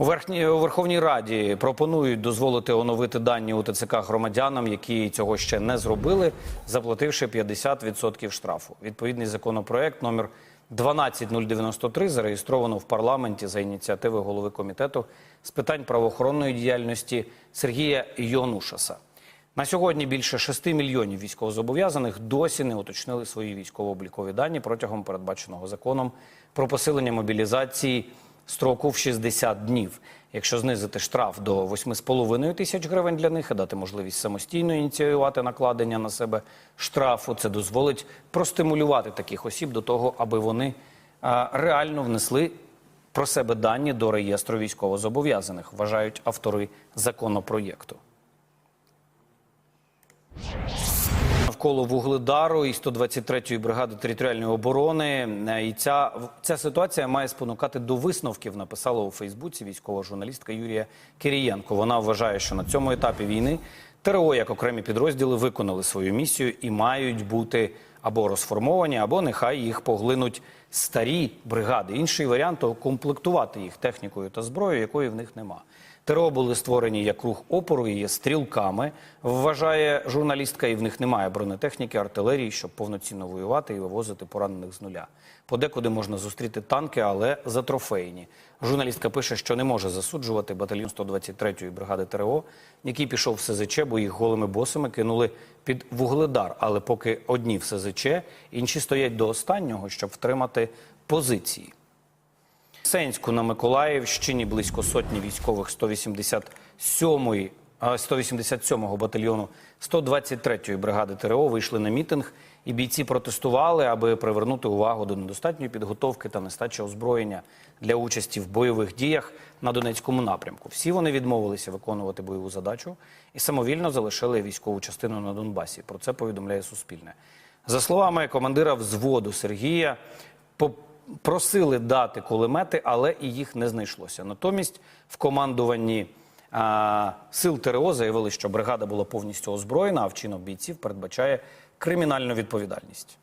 У, верхній, Верховній Раді пропонують дозволити оновити дані у ТЦК громадянам, які цього ще не зробили, заплативши 50% штрафу. Відповідний законопроект номер 12093 зареєстровано в парламенті за ініціативи голови комітету з питань правоохоронної діяльності Сергія Йонушаса. На сьогодні більше 6 мільйонів військовозобов'язаних досі не уточнили свої військово-облікові дані протягом передбаченого законом про посилення мобілізації строку в 60 днів. Якщо знизити штраф до 8,5 тисяч гривень для них і дати можливість самостійно ініціювати накладення на себе штрафу, це дозволить простимулювати таких осіб до того, аби вони реально внесли про себе дані до реєстру військовозобов'язаних, вважають автори законопроєкту. Навколо Вугледару і 123-ї бригади територіальної оборони. Е, І ця, ця ситуація має спонукати до висновків, написала у Фейсбуці військова журналістка Юрія Кирієнко. Вона вважає, що на цьому етапі війни ТРО як окремі підрозділи виконали свою місію і мають бути або розформовані, або нехай їх поглинуть старі бригади. Інший варіант то комплектувати їх технікою та зброєю, якої в них нема. ТРО були створені як рух опору і є стрілками, вважає журналістка, і в них немає бронетехніки, артилерії, щоб повноцінно воювати і вивозити поранених з нуля. Подекуди можна зустріти танки, але за трофейні. Журналістка пише, що не може засуджувати батальйон 123-ї бригади ТРО, який пішов в СЗЧ, бо їх голими босами кинули під вугледар. Але поки одні в СЗЧ, інші стоять до останнього, щоб втримати позиції. Сенську на Миколаївщині близько сотні військових 187-ї, 187-го батальйону 123-ї бригади ТРО вийшли на мітинг, і бійці протестували, аби привернути увагу до недостатньої підготовки та нестачі озброєння для участі в бойових діях на Донецькому напрямку. Всі вони відмовилися виконувати бойову задачу і самовільно залишили військову частину на Донбасі. Про це повідомляє Суспільне. За словами командира взводу Сергія, попросили дати кулемети, але і їх не знайшлося. Натомість в командуванні а, сил ТРО заявили, що бригада була повністю озброєна, а вчинок бійців передбачає кримінальну відповідальність.